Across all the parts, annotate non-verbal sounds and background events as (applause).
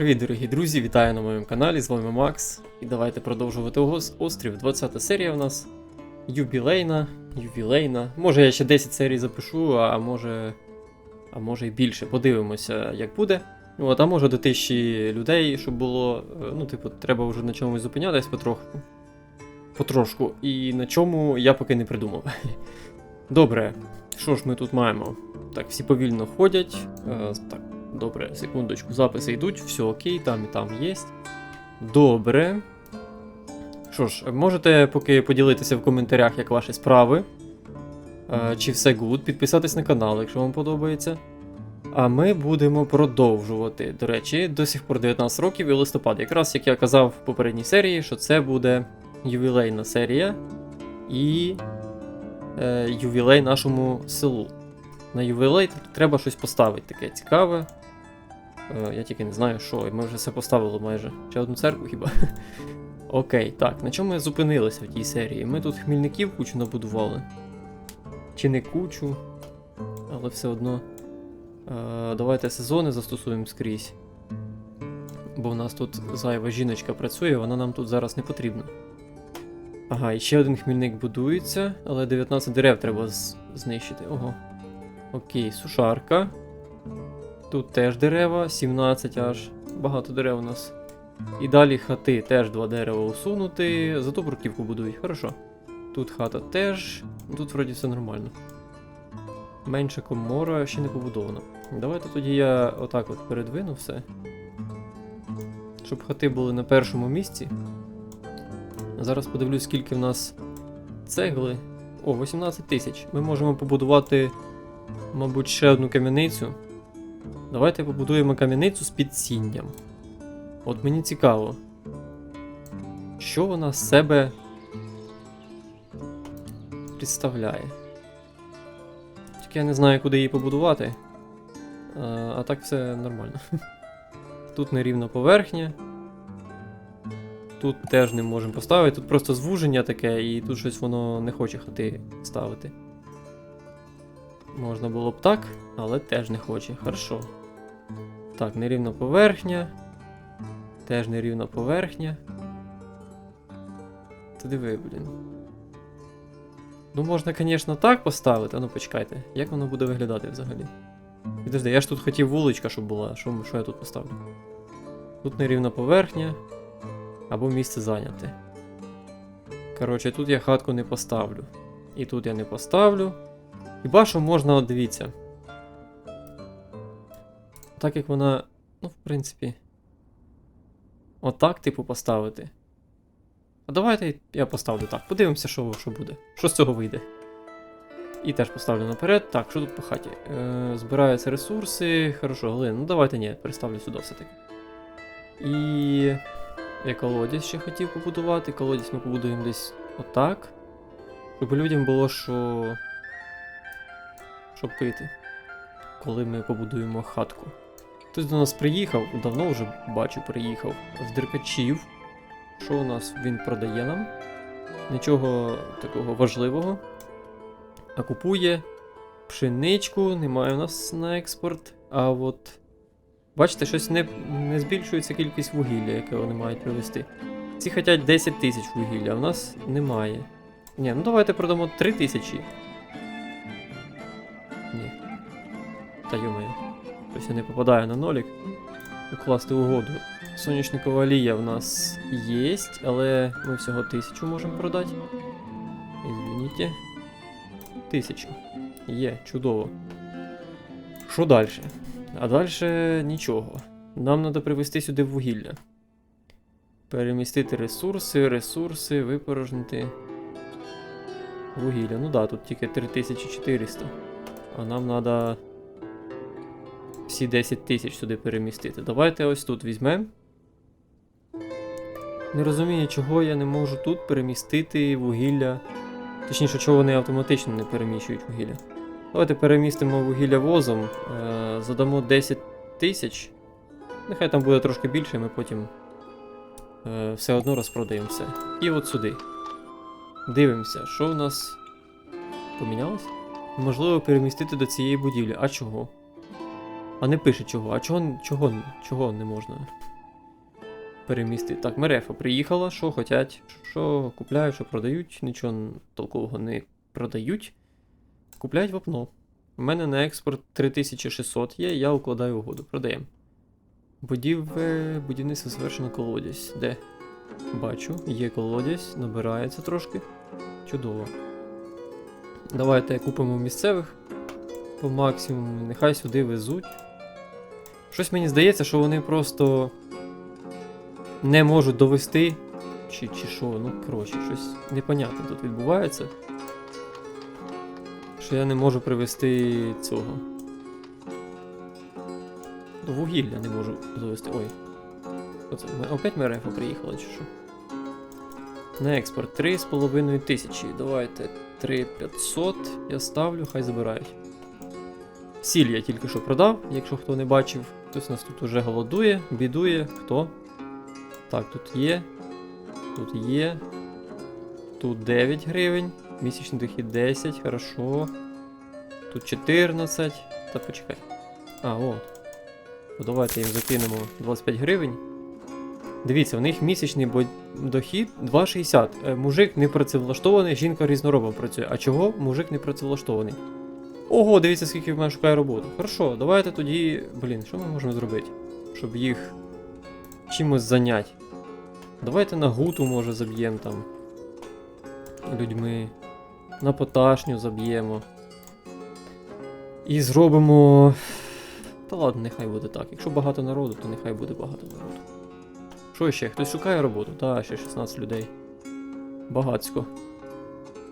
Привіт, дорогі друзі! Вітаю на моєму каналі. З вами Макс. І давайте продовжувати ОГОС. Острів. 20 серія у нас. Юбілейна. Ювілейна. Може я ще 10 серій запишу, а може. А може і більше. Подивимося, як буде. От, а може до тисячі людей, щоб було. е, Ну, типу, треба вже на чомусь зупинятись потроху. Потрошку. І на чому я поки не придумав. (laughs) Добре, що ж ми тут маємо? Так, всі повільно ходять. Е, так, добре, секундочку, записи йдуть, все окей, там і там є. Добре. Що ж, можете поки поділитися в коментарях, як ваші справи. Е, чи все гуд, підписатись на канал, якщо вам подобається. А ми будемо продовжувати. До речі, до сих пор 19 років і листопад. Якраз як я казав в попередній серії, що це буде ювілейна серія і е, ювілей нашому селу. На ювілей треба щось поставити таке цікаве. Е, я тільки не знаю, що. і Ми вже все поставили майже. Ще одну церкву хіба. (laughs) Окей, так, на чому ми зупинилися в тій серії? Ми тут хмільників кучу набудували. Чи не кучу, але все одно. Е, давайте сезони застосуємо скрізь. Бо в нас тут зайва жіночка працює, вона нам тут зараз не потрібна. Ага, і ще один хмільник будується, але 19 дерев треба знищити. Ого. Окей, сушарка. Тут теж дерева, 17 аж. Багато дерев у нас. І далі хати теж два дерева усунути. Зато бруківку будують, хорошо. Тут хата теж. Тут вроді все нормально. Менша комора ще не побудована. Давайте тоді я отак от передвину все. Щоб хати були на першому місці. Зараз подивлюсь, скільки в нас цегли. О, 18 тисяч. Ми можемо побудувати, мабуть, ще одну кам'яницю. Давайте побудуємо кам'яницю з підсінням. От мені цікаво, що вона з себе представляє. Тільки я не знаю, куди її побудувати. А, а так все нормально. (laughs) Тут нерівна поверхня. Тут теж не можемо поставити, тут просто звуження таке, і тут щось воно не хоче хати ставити. Можна було б так, але теж не хоче. Хорошо. Так, нерівна поверхня. Теж нерівна поверхня. Та диви, блін. Ну, можна, звісно, так поставити, а ну почекайте, як воно буде виглядати взагалі? Підожди, я ж тут хотів вуличка, щоб була. Що, що я тут поставлю? Тут нерівна поверхня. Або місце зайняте. Коротше, тут я хатку не поставлю. І тут я не поставлю. Хіба що можна, от дивіться. Так як вона. Ну, в принципі. Отак, типу, поставити. А давайте я поставлю так. Подивимося, що, що буде. Що з цього вийде. І теж поставлю наперед. Так, що тут по хаті? Е, збираються ресурси. Хорошо, глин. Ну давайте ні, переставлю сюди все-таки. І. Я колодязь ще хотів побудувати. Колодязь ми побудуємо десь отак. Щоб людям було що. Що пити. Коли ми побудуємо хатку. Хтось до нас приїхав, давно вже бачу, приїхав. З деркачів. Що у нас він продає нам? Нічого такого важливого. А купує пшеничку, немає у нас на експорт. А от. Бачите, щось не, не збільшується кількість вугілля, яке вони мають привезти. Ці хочуть 10 тисяч вугілля, а в нас немає. Ні, ну давайте продамо 3 тисячі. Ні. Та йомаю. Щось я не попадаю на нолік. Укласти угоду. Соняшникова олія в нас є, але ми всього тисячу можемо продати. Извините. Тисячу. Є, чудово. Що далі? А далі нічого. Нам треба привезти сюди вугілля. Перемістити ресурси, ресурси, випорожнити. Вугілля. Ну да, тут тільки 3400. А нам треба всі 10 тисяч сюди перемістити. Давайте ось тут візьмемо. Не розумію, чого я не можу тут перемістити вугілля. Точніше, чого вони автоматично не переміщують вугілля. Давайте перемістимо вугілля возом, е, задамо 10 тисяч. Нехай там буде трошки більше, ми потім е, все одно розпродаємо все. І от сюди. Дивимося, що у нас помінялось? Можливо, перемістити до цієї будівлі. А чого? А не пише чого. А чого, чого, чого не можна? перемістити. Так, Мерефа приїхала, що хотять, що купляють, що продають, нічого толкового не продають. Купляють вапно. У мене на експорт 3600 є, я укладаю угоду. Продаємо. Будіве... Будівництво завершено колодязь. Де? Бачу, є колодязь, набирається трошки. Чудово. Давайте купимо місцевих по максимуму, нехай сюди везуть. Щось мені здається, що вони просто не можуть довести. Чи, чи що, ну коротше, щось непонятне тут відбувається. Що я не можу привезти цього. До вугілля не можу довести. Ой. Оце, ми- опять Мерефа приїхала, чи що? На експорт 3,5 тисячі. Давайте 3500 я ставлю, хай забирають. Сіль я тільки що продав, якщо хто не бачив. Хтось нас тут уже голодує, бідує. Хто? Так, тут є. Тут є. Тут 9 гривень. Місячний дохід 10, хорошо. Тут 14. Та почекай. А, от. Давайте їм закинемо 25 гривень. Дивіться, у них місячний дохід 2,60. Е, Мужик не працевлаштований, жінка різноробом працює. А чого мужик не працевлаштований? Ого, дивіться, скільки в мене шукає роботу. Хорошо, давайте тоді. Блін, що ми можемо зробити? Щоб їх чимось зайняти. Давайте на гуту, може, заб'ємо там. Людьми. На поташню заб'ємо. І зробимо. Та ладно, нехай буде так. Якщо багато народу, то нехай буде багато народу. Що ще? Хтось шукає роботу? Та, ще 16 людей. Багацько.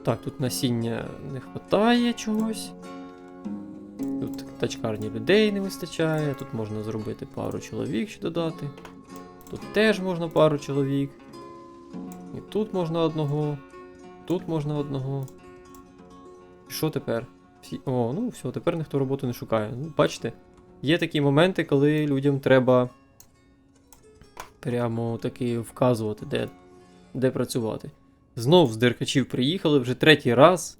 Так, тут насіння не вистачає чогось. Тут тачкарні людей не вистачає. Тут можна зробити пару чоловік ще додати. Тут теж можна пару чоловік. І тут можна одного. Тут можна одного. І що тепер? Всі... О, ну все, тепер ніхто роботу не шукає. Ну, бачите, є такі моменти, коли людям треба прямо таки вказувати, де, де працювати. Знов з деркачів приїхали вже третій раз.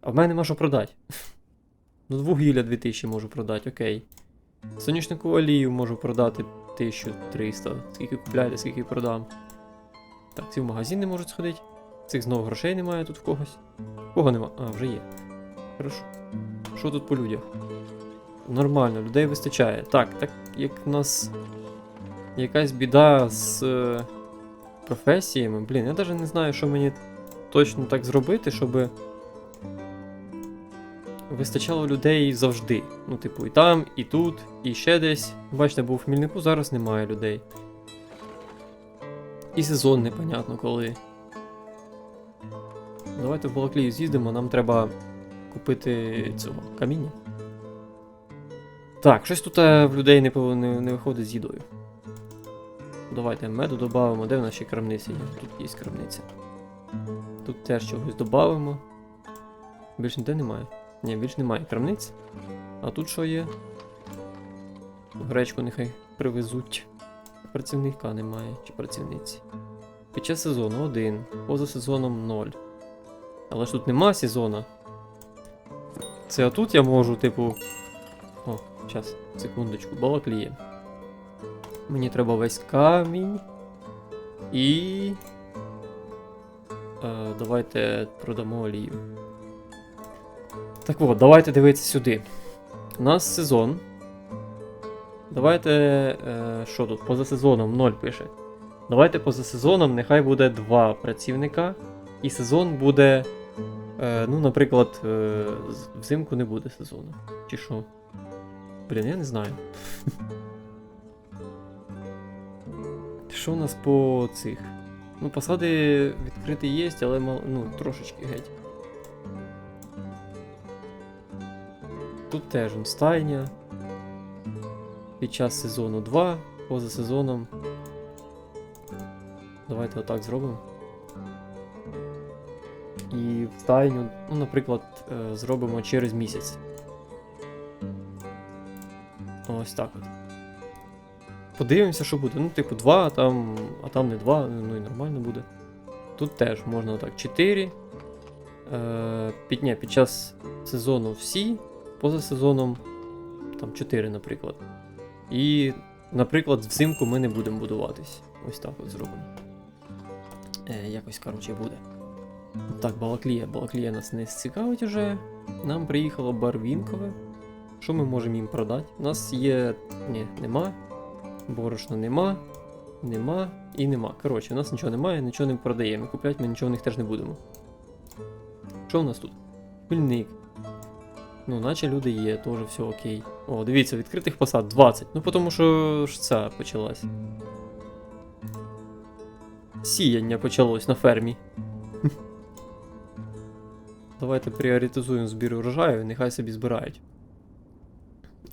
А в мене нема що продати. Ну, вугілля 2000 можу продати, окей. Соняшникову олію можу продати 1300. Скільки купляєте, скільки продам. Так, ці в магазин не можуть сходити. Цих знову грошей немає тут в когось. Кого нема? А, вже є. Хорошо. Що тут по людях? Нормально, людей вистачає. Так, так як в нас якась біда з е, професіями. Блін, я навіть не знаю, що мені точно так зробити, щоб вистачало людей завжди. Ну, типу, і там, і тут, і ще десь. Бачите, бо в Хмільнику зараз немає людей. І сезон непонятно коли. Давайте в Балаклію з'їздимо, нам треба купити цього каміння. Так, щось тут е, в людей не, не, не виходить з їдою. Давайте меду додамо. Де в нас ще крамниця є? Тут є крамниця. Тут теж чогось додамо. Більш ніде немає. Ні, більш немає крамниць. А тут що є? Гречку нехай привезуть. Працівника немає чи працівниці. Під час сезону один, поза сезоном 0. Але ж тут нема сезону. Це отут я можу, типу. О, час, секундочку, балакліє. Мені треба весь камінь. І. Е, давайте продамо олію. Так от, давайте дивитися сюди. У нас сезон. Давайте. Е, що тут? Поза сезоном 0 пише. Давайте поза сезоном нехай буде 2 працівника. І сезон буде. Е, ну, наприклад, е, взимку не буде сезону. Чи що? Блін, я не знаю. Що у нас по цих? Ну, посади відкриті є, але мал... ну, трошечки геть. Тут теж он, стайня. Під час сезону 2, поза сезоном. Давайте отак зробимо. І в стайню, ну, наприклад, е, зробимо через місяць. Ось так от. Подивимося, що буде. Ну, типу, 2, а там, а там не 2, ну і нормально буде. Тут теж можна так 4. Е, під, ні, під час сезону всі, поза сезоном там 4, наприклад. І Наприклад, взимку ми не будемо будуватись. Ось так от зробимо. Е, якось, коротше, буде. Так, Балаклія. Балаклія нас не цікавить уже. Нам приїхало Барвінкове. Що ми можемо їм продати? У нас є. Ні, нема. Борошна нема. Нема і нема. Коротше, у нас нічого немає, нічого не продаємо. Купляти ми нічого в них теж не будемо. Що у нас тут? Пильник. Ну, наче люди є, теж все окей. О, дивіться, відкритих посад 20. Ну, тому що ж ця почалась. Сіяння почалось на фермі. (laughs) Давайте пріоритизуємо збір урожаю, нехай собі збирають.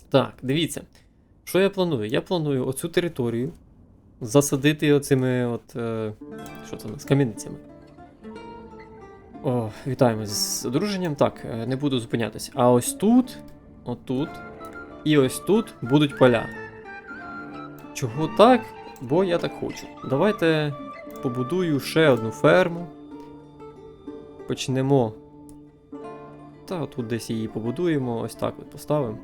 Так, дивіться. Що я планую? Я планую оцю територію засадити оцими от. Е, що це у нас? О, вітаємо з одруженням. Так, е, не буду зупинятись. А ось тут, отут і ось тут будуть поля. Чого так? Бо я так хочу. Давайте побудую ще одну ферму. Почнемо. Та тут десь її побудуємо, ось так от поставимо.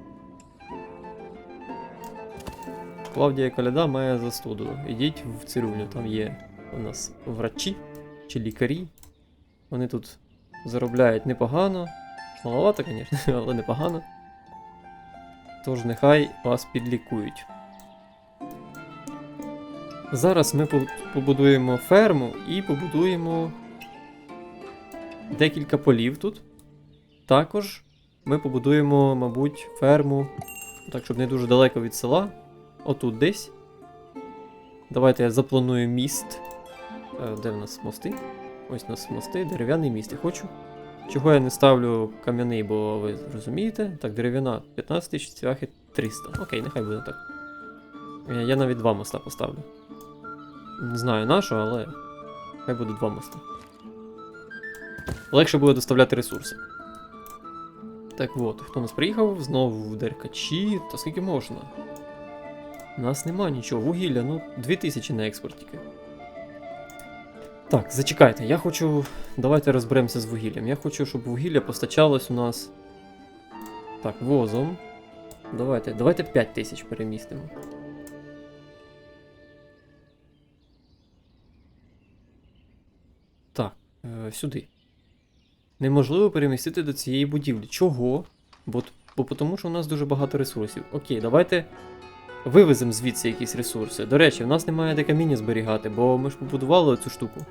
Клавдія Коляда має застуду. Ідіть в цирюльню, там є у нас врачі чи лікарі. Вони тут заробляють непогано. Маловато, звісно, (laughs) але непогано. Тож нехай вас підлікують. Зараз ми побудуємо ферму і побудуємо декілька полів тут. Також ми побудуємо, мабуть, ферму, так, щоб не дуже далеко від села. Отут десь. Давайте я запланую міст. Е, Де в нас мости? Ось у нас мости, дерев'яний міст. Я хочу. Чого я не ставлю кам'яний, бо ви розумієте? Так, дерев'яна 15 тисяч, цвяхи 300. Окей, нехай буде так. Я навіть два моста поставлю. Не знаю на але хай буде два моста. Легше буде доставляти ресурси. Так от, хто у нас приїхав? Знову в деркачі. Та скільки можна? У нас нема нічого. Вугілля, ну 2000 на експорт тільки. Так, зачекайте, я хочу. Давайте розберемося з вугіллям. Я хочу, щоб вугілля постачалось у нас. Так, возом. Давайте, давайте 5000 перемістимо. Так, е, сюди. Неможливо перемістити до цієї будівлі. Чого? Бо, бо тому що у нас дуже багато ресурсів. Окей, давайте вивеземо звідси якісь ресурси. До речі, в нас немає де каміння зберігати, бо ми ж побудували цю штуку.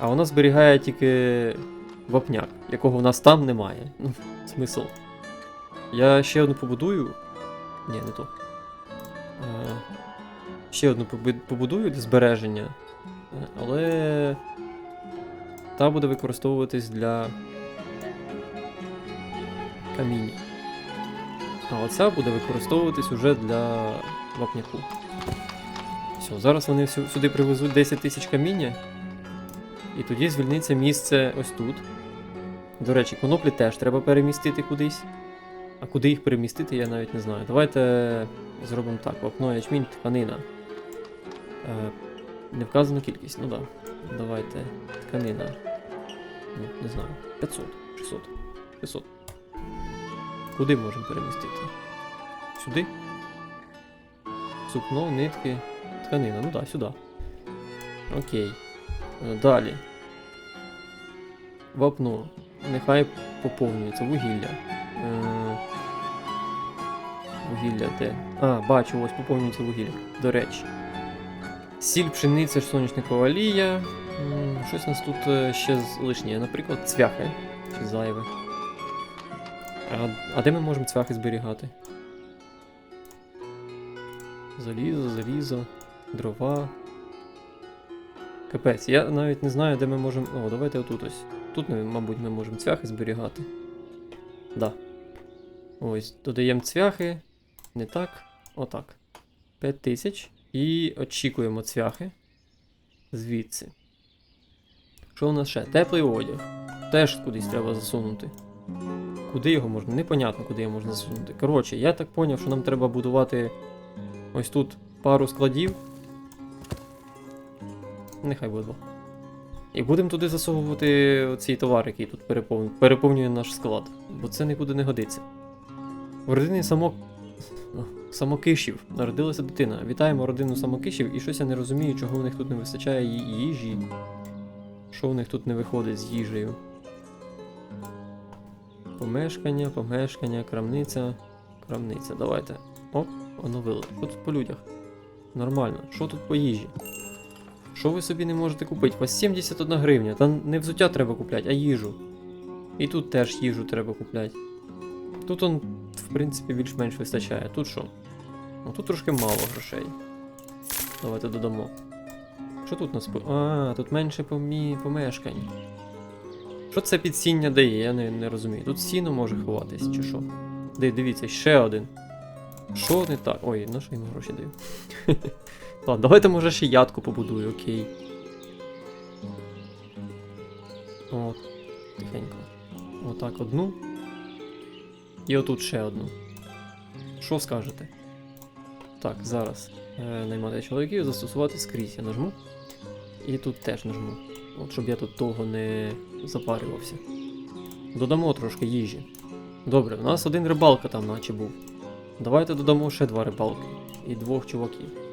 А вона зберігає тільки вапняк, якого в нас там немає. Ну, смисл. Я ще одну побудую. Ні, не то. Е, ще одну побудую для збереження. Е, Але. Та буде використовуватись для каміння. А оця буде використовуватись уже для вапняку. Все, зараз вони сюди привезуть 10 тисяч каміння. І тоді звільниться місце ось тут. До речі, коноплі теж треба перемістити кудись. А куди їх перемістити, я навіть не знаю. Давайте зробимо так: вапно, ячмінь, тканина. Е, не вказана кількість, ну так. Да. Давайте. Тканина. Ну, не знаю. 500, 600, 500. Куди можемо перемістити? Сюди? Сукно, нитки, тканина. Ну так, да, сюди. Окей. Е, Далі. Вапно. Нехай поповнюється. Вугілля. Е, Вугілля де? А, бачу, ось поповнюється вугілля. До речі. Сіль, пшениця, соняшникова олія. Щось у нас тут е, ще лишнє. Наприклад, цвяхи. Чи зайве. А, а де ми можемо цвяхи зберігати? Залізо, залізо, дрова. Капець, я навіть не знаю, де ми можемо. О, давайте отут ось. Тут, мабуть, ми можемо цвяхи зберігати. Да. Ось, додаємо цвяхи. Не так. Отак. 5000. І очікуємо цвяхи. Звідси. Що у нас ще? Теплий одяг. Теж кудись треба засунути. Куди його можна? Непонятно, куди його можна засунути. Коротше, я так поняв, що нам треба будувати ось тут пару складів. Нехай буде. І будемо туди засовувати цей товар, який тут переповнює, переповнює наш склад. Бо це нікуди не годиться. В родині самок. Самокишів. Народилася дитина. Вітаємо родину самокишів, і щось я не розумію, чого в них тут не вистачає їжі. Що в них тут не виходить з їжею? Помешкання, помешкання, крамниця, крамниця. Давайте. Оп, оновили. Що тут по людях? Нормально. Що тут по їжі? Що ви собі не можете купити? У вас 71 гривня. Та не взуття треба купляти, а їжу. І тут теж їжу треба купляти. Тут он, в принципі, більш-менш вистачає. Тут що? Ну тут трошки мало грошей. Давайте додамо. Що тут у нас? по- А, тут менше помі... помешкань. Що це підсіння дає? Я не, не розумію. Тут сіно може ховатись, чи що? Ди, дивіться, ще один. Що не так? Ой, на що йому гроші даю? (laughs) Ладно, давайте може ще ядку побудую, окей. От, тихенько. Отак одну. І отут ще одну. Що скажете? Так, зараз. Е, наймати чоловіків, застосувати скрізь. Я нажму. І тут теж нажму. От щоб я тут довго не запарювався. Додамо трошки їжі. Добре, у нас один рибалка там наче був. Давайте додамо ще два рибалки. І двох чуваків.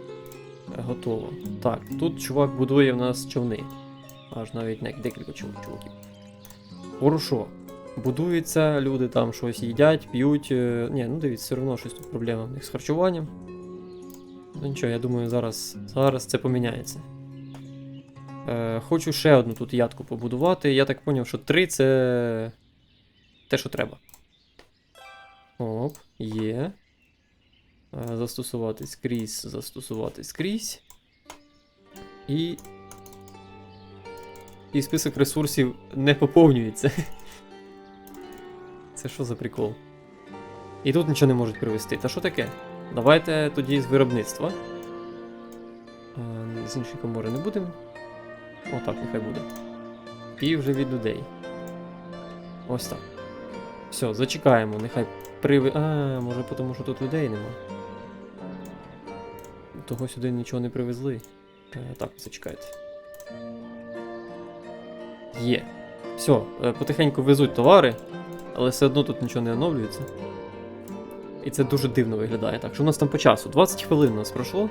Готово. Так, тут чувак будує в нас човни. Аж навіть не декілька чув- чуваків. Хорошо. Будуються, люди там щось їдять, п'ють. е, Ні, ну дивіться, все одно щось тут проблема в них з харчуванням. Ну нічого, я думаю, зараз, зараз це поміняється. Е, хочу ще одну тут ядку побудувати. Я так зрозумів, що три це те, що треба. Оп, є. Е, Застосувати скрізь, застосувати скрізь. І. І список ресурсів не поповнюється. Це що за прикол? І тут нічого не можуть привезти. Та що таке? Давайте тоді з виробництва. Е, З іншої комори не будемо. Отак, нехай буде. І вже від людей. Ось так. Все, зачекаємо, нехай приви. А, може тому що тут людей нема. Того сюди нічого не привезли. Е, так, зачекайте. Є. Все, потихеньку везуть товари, але все одно тут нічого не оновлюється. І це дуже дивно виглядає. Так, що у нас там по часу? 20 хвилин у нас пройшло.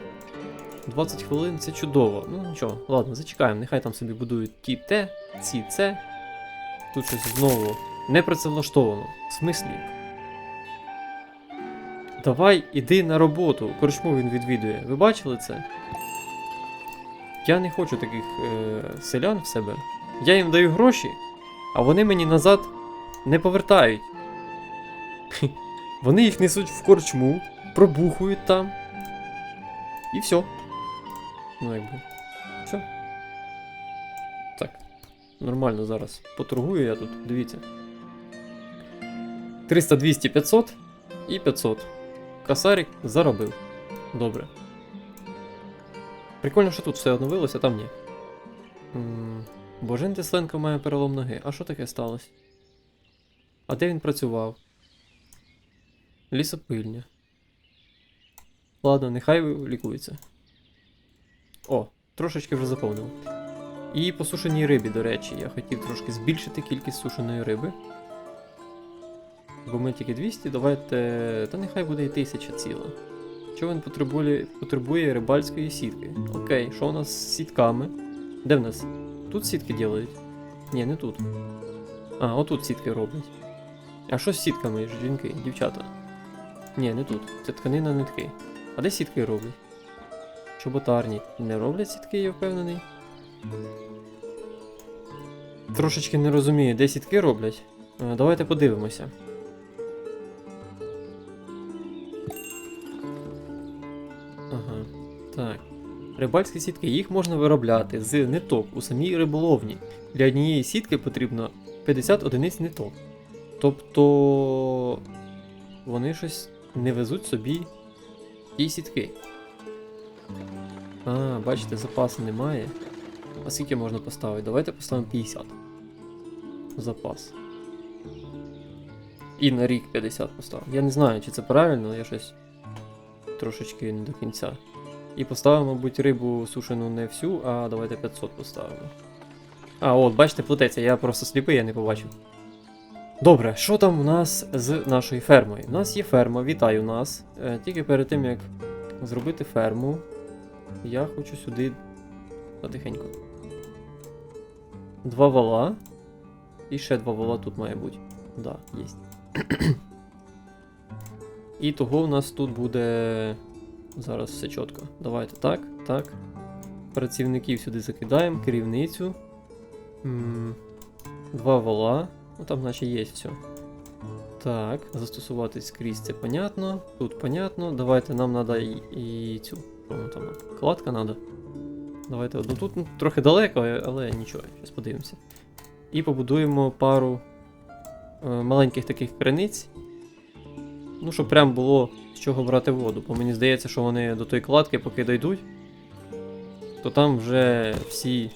20 хвилин це чудово. Ну нічого, ладно, зачекаємо, нехай там собі будують ті те, ці це. Тут щось знову не працевлаштовано. В смислі? Давай іди на роботу. Корчму він відвідує. Ви бачили це? Я не хочу таких е, селян в себе. Я їм даю гроші, а вони мені назад не повертають. Вони їх несуть в корчму, пробухують там. І все. Ну, якби. Все. Так. Нормально зараз. Поторгую я тут, дивіться. 300, 200, 500 і 500. Касарик заробив. Добре. Прикольно, що тут все оновилося, а там ні. М, Божен Тесленко має перелом ноги. А що таке сталося? А де він працював? Лісопильня. Ладно, нехай лікується. О, трошечки вже заповнив. І по сушеній рибі, до речі, я хотів трошки збільшити кількість сушеної риби. Бо ми тільки 200, давайте. Та нехай буде і 1000 ціла. Що він потребує, потребує рибальської сітки? Окей, що у нас з сітками? Де в нас? Тут сітки ділають? Ні, не тут. А, отут сітки роблять. А що з сітками, жінки, дівчата? Ні, не тут. Це тканина нитки. А де сітки роблять? Чоботарні. Не роблять сітки, я впевнений. Трошечки не розумію, де сітки роблять. Е, Давайте подивимося. Рибальські сітки, їх можна виробляти з ниток у самій риболовні. Для однієї сітки потрібно 50 одиниць ниток. Тобто вони щось не везуть собі ті сітки. А, бачите, запасу немає. А скільки можна поставити? Давайте поставимо 50. Запас. І на рік 50 поставимо. Я не знаю, чи це правильно, але я щось трошечки не до кінця. І поставимо, мабуть, рибу сушену не всю, а давайте 500 поставимо. А, от, бачите, плететься, я просто сліпий, я не побачив. Добре, що там у нас з нашою фермою? У нас є ферма, вітаю нас. Е, тільки перед тим як зробити ферму, я хочу сюди потихеньку. Два вала. І ще два вала тут має бути. Да, є. (clears throat) І того у нас тут буде. Зараз все чітко. Давайте так, так. Працівників сюди закидаємо, керівницю. Два вала. Ну там наче є все. Так, застосувати скрізь це понятно. Тут понятно. Давайте нам треба і, і цю. Воно там? Кладка треба. Давайте одну тут ну, трохи далеко, але нічого, зараз подивимося. І побудуємо пару е, маленьких таких криниць. Ну, щоб прям було з чого брати воду. Бо мені здається, що вони до тої кладки, поки дійдуть, то там вже всі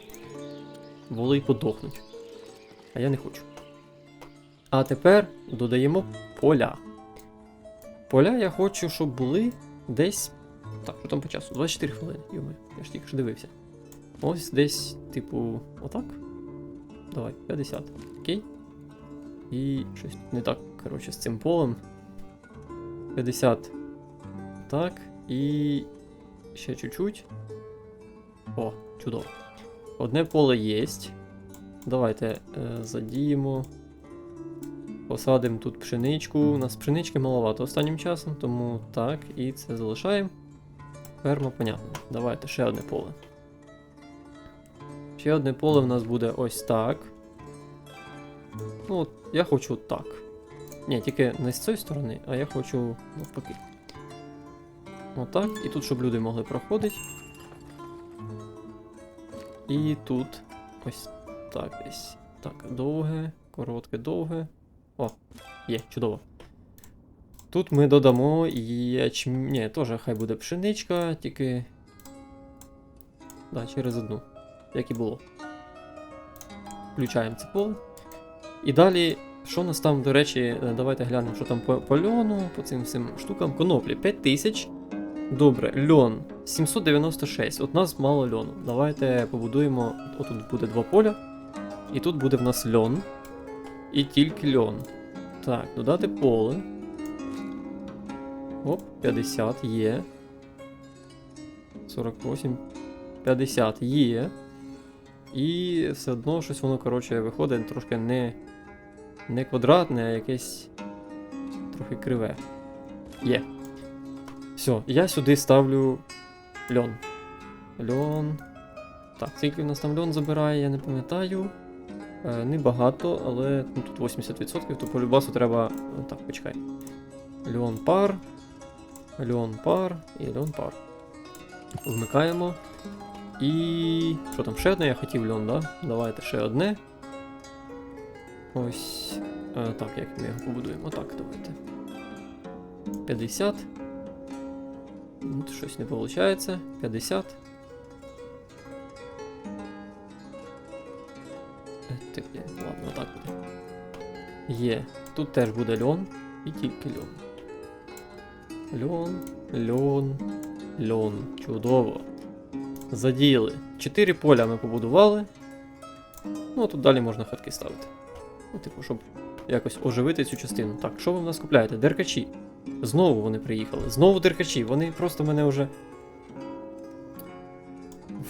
воли подохнуть. А я не хочу. А тепер додаємо поля. Поля я хочу, щоб були десь. Так, що там по часу? 24 хвилини. Йоми, я ж тільки що дивився. Ось десь, типу, отак. Давай, 50. Окей. І щось не так, коротше, з цим полем. 50. Так. І ще чуть-чуть. О, чудово. Одне поле єсть. Давайте е, задіємо. Посадимо тут пшеничку. У нас пшенички маловато останнім часом, тому так, і це залишаємо. Ферма, понятно. Давайте ще одне поле. Ще одне поле в нас буде ось так. Ну, от я хочу так. Ні, тільки не з цієї сторони, а я хочу навпаки. Отак. І тут, щоб люди могли проходити. І тут ось так десь. Так, довге, коротке, довге. О, є, чудово. Тут ми додамо ячм... Ні, теж хай буде пшеничка, тільки. Да, через одну. Як і було. Включаємо це поле. І далі, що у нас там, до речі, е, давайте глянемо, що там по, по льону, по цим всім штукам. Коноплі 5000. Добре, льон 796. От нас мало льону. Давайте побудуємо. Отут буде два поля. І тут буде в нас льон. І тільки льон. Так, додати поле. Оп, 50 є. 48. 50 є. І все одно щось воно, коротше, виходить трошки не, не квадратне, а якесь трохи криве. Є. Все, я сюди ставлю льон. Льон. Так, скільки в нас там льон забирає, я не пам'ятаю. Е, Небагато, але ну, тут 80%, то по любасу треба. Так, почекай. Льон пар. Льон пар і льон пар. Вмикаємо. І. Що там, ще одне я хотів льон, да? Давайте ще одне. Ось. Е, так, як ми його побудуємо? Так, давайте. 50. Ну, Тут щось не виходить. 50. Е, Так, є. ладно, так буде. Є. Тут теж буде льон і тільки льон. Льон, льон, льон. Чудово. Задіяли. Чотири поля ми побудували. Ну, а тут далі можна хатки ставити. Ну, типу, щоб якось оживити цю частину. Так, що ви в нас купляєте? Деркачі. Знову вони приїхали. Знову деркачі. Вони просто мене вже.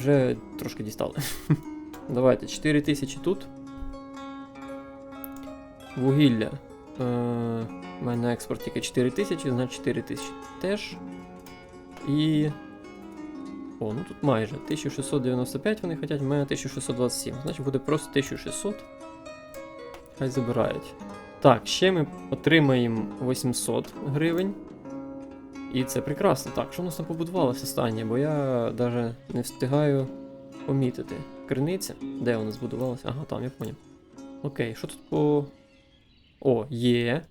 Вже трошки дістали. (laughs) Давайте, 4 тисячі тут. Вугілля. Е, у мене на експорт тільки 4 тисячі, значить 4 тисячі теж. І. О, ну тут майже. 1695 вони хочуть, в мене 1627. Значить буде просто 1600. Хай забирають. Так, ще ми отримаємо 800 гривень. І це прекрасно. Так, що у нас там побудувалося останнє, бо я навіть не встигаю помітити. Криниця? Де вона збудувалася? Ага, там, я поняв. Окей, що тут по. О, є.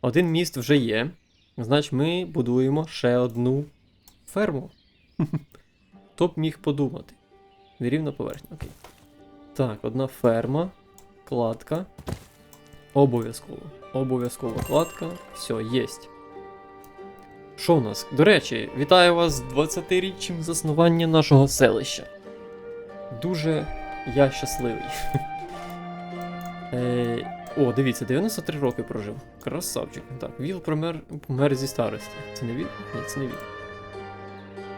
Один міст вже є. Значить, ми будуємо ще одну ферму. Хто б міг подумати? Нерівна поверхня, окей. Так, одна ферма, кладка. Обов'язково. Обов'язково кладка. Все, єсть. Що у нас? До речі, вітаю вас з 20-річчям заснування нашого селища. Дуже я щасливий. (laughs) е, О, дивіться, 93 роки прожив. Красавчик. Так, Віл помер, помер зі старості. Це не він? Ні, це не він.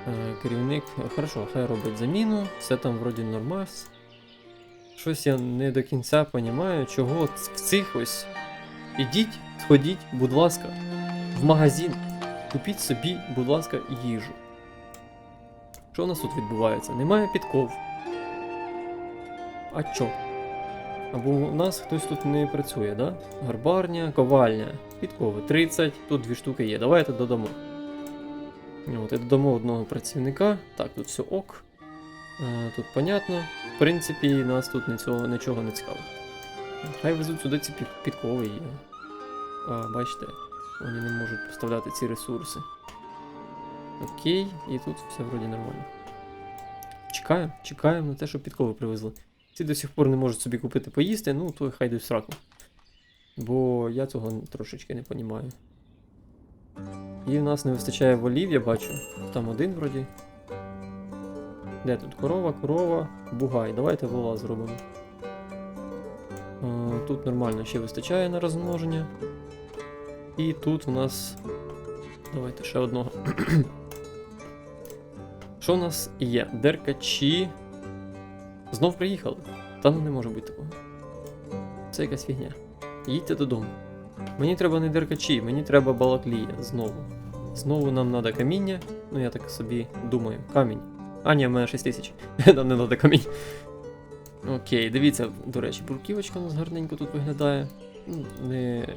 Е, керівник. Хорошо, хай робить заміну, все там вроді нормас. Щось я не до кінця розумію, чого в цих ось. Ідіть, сходіть, будь ласка, в магазин. Купіть собі, будь ласка, їжу. Що у нас тут відбувається? Немає підков. А чо? Або у нас хтось тут не працює, да? Гарбарня, ковальня, підкови 30, тут дві штуки є. Давайте додамо. От, і додамо одного працівника. Так, тут все ок. Е, тут понятно. В принципі, нас тут нічого, нічого не цікавить. Хай везуть сюди ці підкови і. А, бачите, вони не можуть поставляти ці ресурси. Окей, і тут все вроді нормально. Чекаємо, чекаємо на те, щоб підкови привезли. Ці до сих пор не можуть собі купити поїсти, ну то хай йдуть в сраку. Бо я цього трошечки не понімаю. І в нас не вистачає волів, я бачу. Там один вроді. Де тут корова, корова, бугай. Давайте вола зробимо. Тут нормально ще вистачає на розмноження. І тут у нас. Давайте ще одного. (clears throat) Що у нас є? Деркачі. Знов приїхали. Та ну не може бути такого. Це якась фігня. Їдьте додому. Мені треба не деркачі, мені треба балаклія знову. Знову нам треба каміння. Ну я так собі думаю. Камінь. А, ні, в мене 6 тисяч. (laughs) Не треба камінь. Окей, дивіться, до речі, бурківочка у нас гарненько тут виглядає. Ну, Не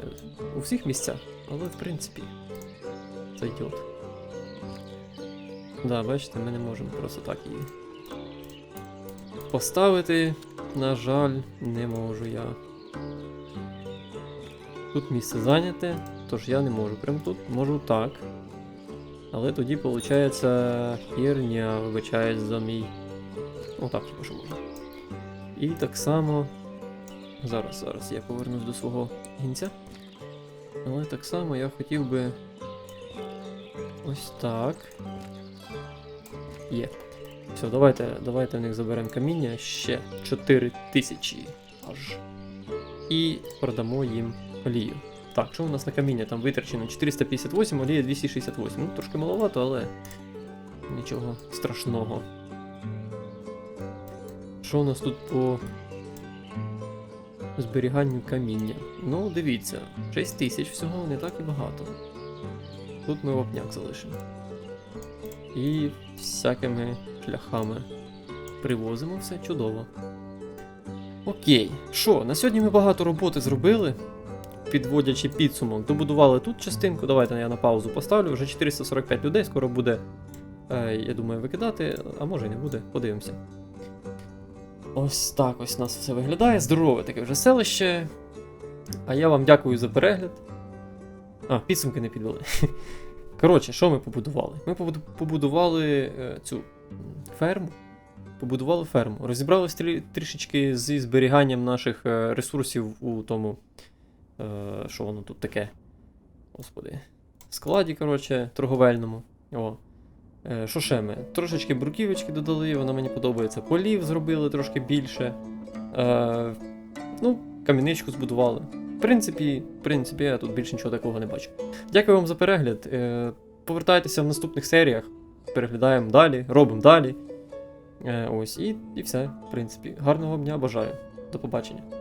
у всіх місцях, але в принципі. Зайдет. Да, бачите, ми не можемо просто так її поставити. На жаль, не можу я. Тут місце зайняте, тож я не можу. Прямо тут можу так. Але тоді виходить херня, вибачаюсь за мій. Отак хіба що можна. І так само. Зараз, зараз я повернусь до свого гінця. Але так само я хотів би. Ось так. Є. Все, давайте, давайте в них заберемо каміння ще 4 тисячі аж. І продамо їм олію. Так, що у нас на каміння? Там витрачено 458, олія 268. Ну, трошки маловато, але нічого страшного. Що у нас тут по зберіганню каміння? Ну, дивіться, 6 тисяч всього не так і багато. Тут ми вапняк залишимо. І всякими шляхами привозимо все чудово. Окей, що, на сьогодні ми багато роботи зробили. Підводячи підсумок, добудували тут частинку. Давайте я на паузу поставлю. Вже 445 людей, скоро буде, е, я думаю, викидати, а може не буде, подивимося. Ось так ось у нас все виглядає. Здорове таке вже селище. А я вам дякую за перегляд. А, підсумки не підвели. (laughs) Коротше, що ми побудували? Ми побудували е, цю ферму. Побудували ферму. Розібрались трішечки зі зберіганням наших е, ресурсів у тому. Е, що воно тут таке? Господи. Складі, коротше, торговельному. О. Е, що ще ми? Трошечки бруківочки додали, вона мені подобається. Полів зробили трошки більше. Е, ну, кам'яничку збудували. В принципі, в принципі, я тут більше нічого такого не бачу. Дякую вам за перегляд. Е, повертайтеся в наступних серіях. Переглядаємо далі, робимо далі. Е, ось, і, і все, в принципі. Гарного дня бажаю. До побачення.